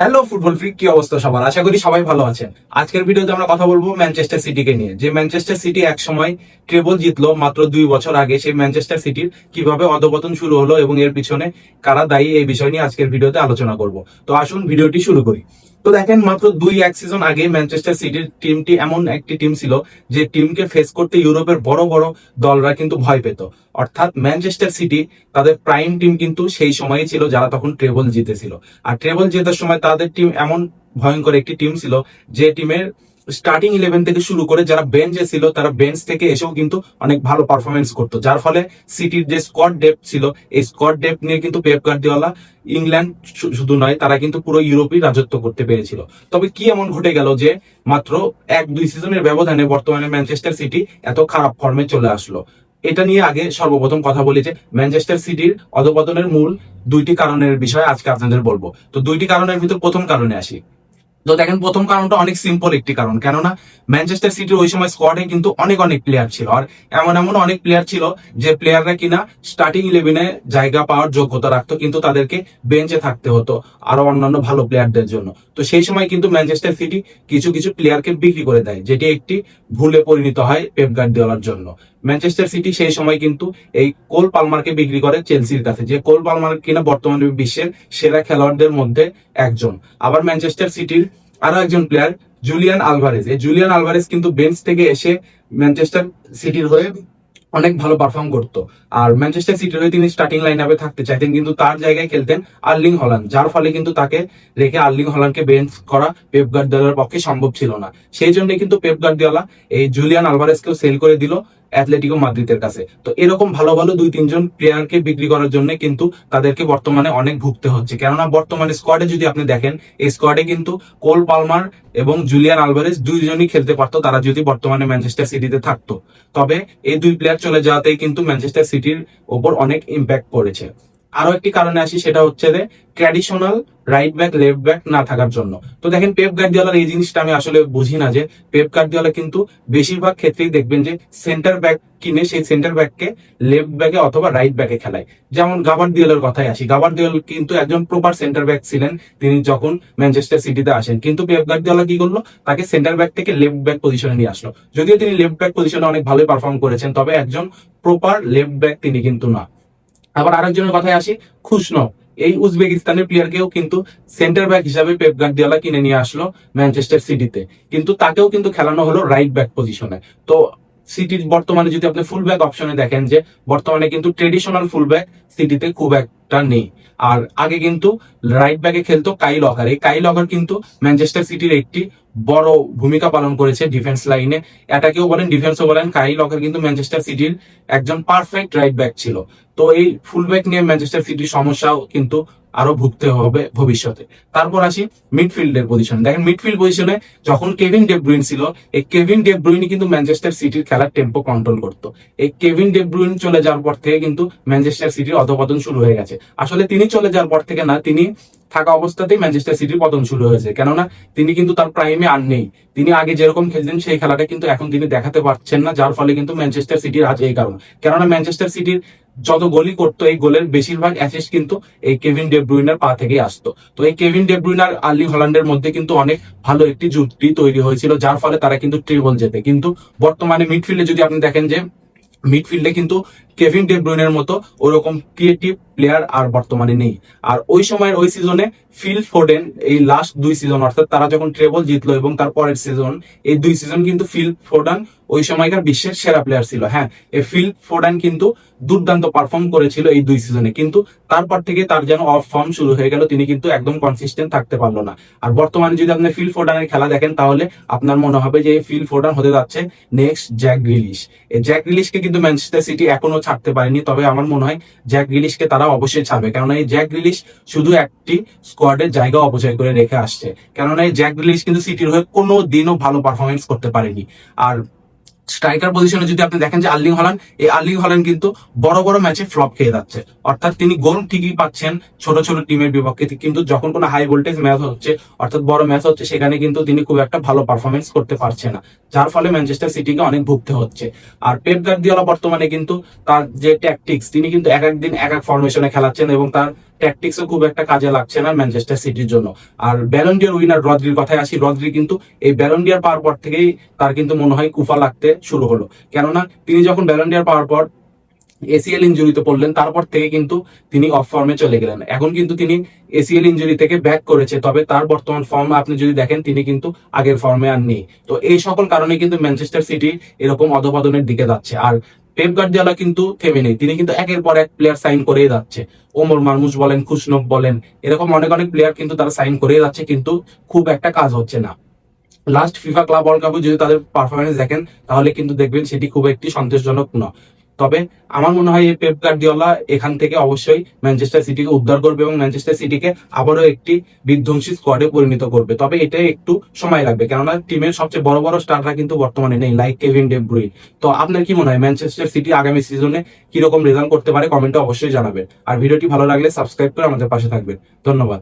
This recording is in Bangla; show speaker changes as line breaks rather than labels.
হ্যালো ফুটবল ফ্রিক কি অবস্থা সবার? আশা করি সবাই ভালো আছেন। আজকের ভিডিওতে আমরা কথা বলব ম্যানচেস্টার সিটিকে নিয়ে। যে ম্যানচেস্টার সিটি এক সময় ট্রেবল জিতলো মাত্র দুই বছর আগে, সেই ম্যানচেস্টার সিটির কীভাবে অধপতন শুরু হলো এবং এর পিছনে কারা দায়ী এই বিষয় নিয়ে আজকের ভিডিওতে আলোচনা করব। তো আসুন, ভিডিওটি শুরু করি। তো দেখেন মাত্র দুই এক সিজন আগে ম্যানচেস্টার সিটির টিমটি এমন একটি টিম ছিল যে টিমকে ফেস করতে ইউরোপের বড় বড় দলরা কিন্তু ভয় পেত। অর্থাৎ ম্যানচেস্টার সিটি তাদের প্রাইম টিম কিন্তু সেই সময়ই ছিল যারা তখন ট্রেবল জিতেছিল। আর ট্রেবল জেতার সময় তাদের টিম এমন ভয়ঙ্কর একটি টিম ছিল যে টিমের স্টার্টিং ইলেভেন থেকে শুরু করে যারা বেঞ্চে ছিল, তারা বেঞ্চ থেকে এসেও কিন্তু অনেক ভালো পারফরমেন্স করতো। যার ফলে সিটির যে স্কোয়াড ডেপ ছিল, এই স্কোয়াড ডেপ নিয়ে কিন্তু পেপ গার্দিওলা ইংল্যান্ড শুধু নয়, তারা কিন্তু পুরো ইউরোপই রাজত্ব করতে পেরেছিল। তবে কি এমন ঘটে গেল যে মাত্র এক, দুই সিজনের ব্যবধানে বর্তমানে ম্যানচেস্টার সিটি এত খারাপ ফর্মে চলে আসলো? এটা নিয়ে আগে সর্বপ্রথম কথা বলি যে ম্যানচেস্টার সিটির অধপতনের মূল দুইটি কারণের বিষয়ে আজকে আপনাদের বলব। তো দুইটি কারণের ভিতর প্রথম কারণে আসি। তো দেখেন, প্রথম কারণটা অনেক সিম্পল একটি কারণ। কেননা ম্যানচেস্টার সিটির ওই সময় স্কোয়াডে কিন্তু অনেক অনেক প্লেয়ার ছিল। আর এমন এমন অনেক প্লেয়ার ছিল যে প্লেয়াররা কিনা স্টার্টিং ইলেভেনে জায়গা পাওয়ার যোগ্যতা রাখতো, কিন্তু তাদেরকে বেঞ্চে থাকতে হতো আরও অন্যান্য ভালো প্লেয়ারদের জন্য। তো সেই সময় কিন্তু ম্যানচেস্টার সিটি কিছু কিছু প্লেয়ারকে বিক্রি করে দেয়, যেটি একটি ভুলে পরিণত হয় পেপ গার্দিওলার জন্য। ম্যানচেস্টার সিটি সেই সময় কিন্তু এই কোল পালমারকে বিক্রি করে চেলসির কাছে, যে কোল পালমার কিনা বর্তমানে বিশ্বের সেরা খেলোয়াড়দের মধ্যে একজন। আবার ম্যানচেস্টার সিটির আরও একজন প্লেয়ার জুলিয়ান আলভারেজ এই জুলিয়ান আলভারেজ কিন্তু বেঞ্চ থেকে এসে ম্যানচেস্টার সিটির হয়ে অনেক ভালো পারফর্ম করতো। আর ম্যানচেস্টার সিটির হয়ে তিনি স্টার্টিং লাইন আপে থাকতে চাইতেন, কিন্তু তার জায়গায় খেলতেন আর্লিং হল্যান্ড যার ফলে কিন্তু তাকে রেখে আর্লিং হল্যান্ডকে বেঞ্চ করা পেপ গার্দিওলার পক্ষে সম্ভব ছিল না। সেই জন্য কিন্তু পেপ গার্দিওলা এই জুলিয়ান আলভারেজকেও সেল করে দিল। অ্যাথলেটিকো মাদ্রিদের কাছে। তো এরকম ভালো ভালো দুই, তিনজন প্লেয়ারকে বিক্রি করার জন্য কিন্তু তাদেরকে বর্তমানে অনেক ভুগতে হচ্ছে। কেননা বর্তমানে স্কোয়াডে যদি আপনি দেখেন, এই স্কোয়াডে কিন্তু কোল পালমার এবং জুলিয়ান আলভারেজ দুইজনই খেলতে পারতো, তারা যদি বর্তমানে ম্যানচেস্টার সিটিতে থাকতো। তবে এই দুই প্লেয়ার চলে যাওয়াতেই কিন্তু ম্যানচেস্টার সিটির ওপর অনেক ইম্প্যাক্ট পড়েছে। আরও একটি কারণে আসি, সেটা হচ্ছে যে traditional right back left back না থাকার জন্য। তো দেখেন পেপ গার্দিওলার এই জিনিসটা আমি আসলে বুঝি না যে পেপ গার্দিওলা কিন্তু বেশিরভাগ ক্ষেত্রেই দেখবেন যে সেন্টার ব্যাক কিনে সেই সেন্টার ব্যাককে লেফট ব্যাকে অথবা রাইট ব্যাকে খেলায়। যেমন গাবার দিওলের কথায় আসি। গাবার দিওল কিন্তু একজন প্রপার সেন্টার ব্যাক ছিলেন, তিনি যখন ম্যানচেস্টার সিটিতে আসেন। কিন্তু পেপ গার্দিওলা কি করল? তাকে সেন্টার ব্যাক থেকে লেফট ব্যাক পজিশনে নিয়ে আসলো। যদিও তিনি লেফট ব্যাক পজিশনে অনেক ভালোই পারফর্ম করেছেন, তবে একজন প্রপার লেফট ব্যাক তিনি কিন্তু না। আবার আরেকজনের কথায় আসি খুশনো এই উজবেকিস্তানের প্লেয়ারকেও কিন্তু সেন্টার ব্যাক হিসাবে পেপ গার্দিওলা কিনে নিয়ে আসলো ম্যানচেস্টার সিটিতে কিন্তু তাকেও কিন্তু খেলানো হলো রাইট ব্যাক পজিশনে তো সিটির বর্তমানে যদি আপনি ফুল ব্যাক অপশনে দেখেন যে, বর্তমানে কিন্তু ট্রেডিশনাল ফুল ব্যাক সিটিতে খুব একটা নেই। আর আগে কিন্তু রাইট ব্যাকে খেলতো কাই লকার এই কাই লকার কিন্তু ম্যানচেস্টার সিটির একটি বড় ভূমিকা পালন করেছে ডিফেন্স লাইনে এটাকেও বলেন ডিফেন্সও বলেন কাই লকার কিন্তু ম্যানচেস্টার সিটির একজন পারফেক্ট রাইট ব্যাক ছিল। তো এই ফুল ব্যাক নিয়ে ম্যানচেস্টার সিটির সমস্যাও কিন্তু আরও ভুগতে হবে ভবিষ্যতে। তারপর আসি মিডফিল্ডের পজিশন দেখেন মিডফিল্ড পজিশনে যখন কেভিন ডেব্রুইন ছিল, এই কেভিন ডেব্রুইন কিন্তু ম্যানচেস্টার সিটির খেলার টেম্পো কন্ট্রোল করত। এই কেভিন ডেব্রুইন চলে যাওয়ার পর থেকে কিন্তু ম্যানচেস্টার সিটির অধপতন শুরু হয়ে গেছে। আসলে তিনি চলে যাওয়ার পর থেকে না, তিনি থাকা অবস্থাতেই ম্যানচেস্টার সিটির পতন শুরু হয়েছে। কেননা, তিনি কিন্তু তার প্রাইমে আর নেই। তিনি আগে যেরকম খেলতেন সেই খেলাটা কিন্তু এখন তিনি দেখাতে পারছেন না, যার ফলে কিন্তু ম্যানচেস্টার সিটির আজ এই কারণ। কেননা ম্যানচেস্টার সিটির যত গোলই করতো, এই গোলের বেশিরভাগ অ্যাসিস্ট কিন্তু এই কেভিন ডেব্রুইনার পা থেকেই আসতো। তো এই কেভিন ডেব্রুইনার আর্লি হল্যান্ডের মধ্যে কিন্তু অনেক ভালো একটি জুটি তৈরি হয়েছিল, যার ফলে তারা কিন্তু ট্রিবল যেতে কিন্তু বর্তমানে মিডফিল্ডে যদি আপনি দেখেন যে মিডফিল্ডে কিন্তু কেভিন ডেব্রুইনের মতো ওরকম ক্রিয়েটিভ প্লেয়ার আর বর্তমানে নেই। আর ওই সময়ের ওই সিজনে ফিল ফোর্ডেন এই লাস্ট দুই সিজন অর্থাৎ তারা যখন ট্রেবল জিতলো এবং তার পরের সিজন এই দুই সিজন কিন্তু ফিল ফোর্ডান ওই সময়কার বিশ্বের সেরা প্লেয়ার ছিল। হ্যাঁ এই ফিল ফোর্ডান কিন্তু দুর্দান্ত পারফর্ম করেছিল এই দুই সিজনে কিন্তু তারপর থেকে তার যেন অফ ফর্ম শুরু হয়ে গেল, তিনি কিন্তু একদম কনসিস্টেন্ট থাকতে পারল না। আর বর্তমানে যদি আপনি ফিল ফোর্ডানের খেলা দেখেন, তাহলে আপনার মনে হবে যে এই ফিল ফোর্ডান হতে যাচ্ছে নেক্সট জ্যাক গ্রিলিশ এই জ্যাক গ্রিলিশকে কিন্তু ম্যানচেস্টার সিটি এখনও ছাড়তে পারেনি, তবে আমার মনে হয় জ্যাক গ্রিলিশকে তারা অবশ্যই ছাড়বে। কেননা এই জ্যাক গ্রিলিশ শুধু একটি স্কোয়াডের জায়গা অপচয় করে রেখে আসছে। কেননা এই জ্যাক গ্রিলিশ কিন্তু সিটির হয়ে কোনো দিনও ভালো পারফরমেন্স করতে পারেনি। আর স্ট্রাইকার পজিশনে যদি আপনি দেখেন যে আর্লিং হলান, এই আর্লিং হল্যান্ড কিন্তু বড় বড় ম্যাচে ফ্লপ খেয়ে যাচ্ছে। অর্থাৎ তিনি গোল ঠিকই পাচ্ছেন ছোট ছোট টিমের বিপক্ষে, কিন্তু যখন কোনো হাই ভোল্টেজ ম্যাচ হচ্ছে, অর্থাৎ বড় ম্যাচ হচ্ছে, সেখানে কিন্তু তিনি খুব একটা ভালো পারফরমেন্স করতে পারছে না। যার ফলে ম্যানচেস্টার সিটিকে অনেক ভুগতে হচ্ছে। আর পেপ গার্দিওলা বর্তমানে কিন্তু তার যে ট্যাকটিক্স তিনি কিন্তু এক এক দিন এক এক ফরমেশনে খেলাচ্ছেন এবং তার ট্যাকটিক্সও খুব একটা কাজে লাগছে না ম্যানচেস্টার সিটির জন্য। আর ব্যালন্ডিয়ার উইনার রদ্রির কথায় আসি রদ্রি কিন্তু এই ব্যালন্ডিয়ার পাওয়ার পর থেকেই তার কিন্তু মনে হয় কুফা লাগতে শুরু হলো। কেননা তিনি যখন ব্যালন্ডিয়ার পাওয়ার পর এসিএল ইঞ্জুরিতে পড়লেন, তারপর থেকে কিন্তু তিনি অফ ফর্মে চলে গেলেন। এখন কিন্তু তিনি এসিএল ইঞ্জুরি থেকে ব্যাক করেছে, তবে তার বর্তমান ফর্ম আপনি যদি দেখেন, তিনি কিন্তু আগের ফর্মে আর নেই। তো এই সকল কারণে কিন্তু ম্যানচেস্টার সিটি এরকম অধপতনের দিকে যাচ্ছে। আর পেপ গার্দিওলা কিন্তু থেমে নেই। তিনি কিন্তু একের পর এক প্লেয়ার সাইন করেই যাচ্ছে। ওমর মারমুস বলেন, খুশনব বলেন, এরকম অনেক অনেক প্লেয়ার কিন্তু তারা সাইন করেই যাচ্ছে, কিন্তু খুব একটা কাজ হচ্ছে না। লাস্ট ফিফা ক্লাব ওয়ার্ল্ড কাপে যদি তাদের পারফরমেন্স দেখেন, তাহলে কিন্তু দেখবেন সেটি খুব একটি সন্তোষজনক নয়। তবে আমার মনে হয় এই পেপ গার্দিওলা এখান থেকে অবশ্যই ম্যানচেস্টার সিটিকে উদ্ধার করবে এবং ম্যানচেস্টার সিটিকে আবারও একটি বিধ্বংসী স্কোয়াডে পরিণত করবে। তবে এটা একটু সময় লাগবে, কেননা টিমের সবচেয়ে বড় বড় স্টাররা কিন্তু বর্তমানে নেই লাইক কেভিন ডে ব্রুইন তো আপনার কি মনে হয় ম্যানচেস্টার সিটি আগামী সিজনে কীরকম রেজাল্ট করতে পারে? কমেন্টে অবশ্যই জানাবেন। আর ভিডিওটি ভালো লাগলে সাবস্ক্রাইব করে আমাদের পাশে থাকবেন। ধন্যবাদ।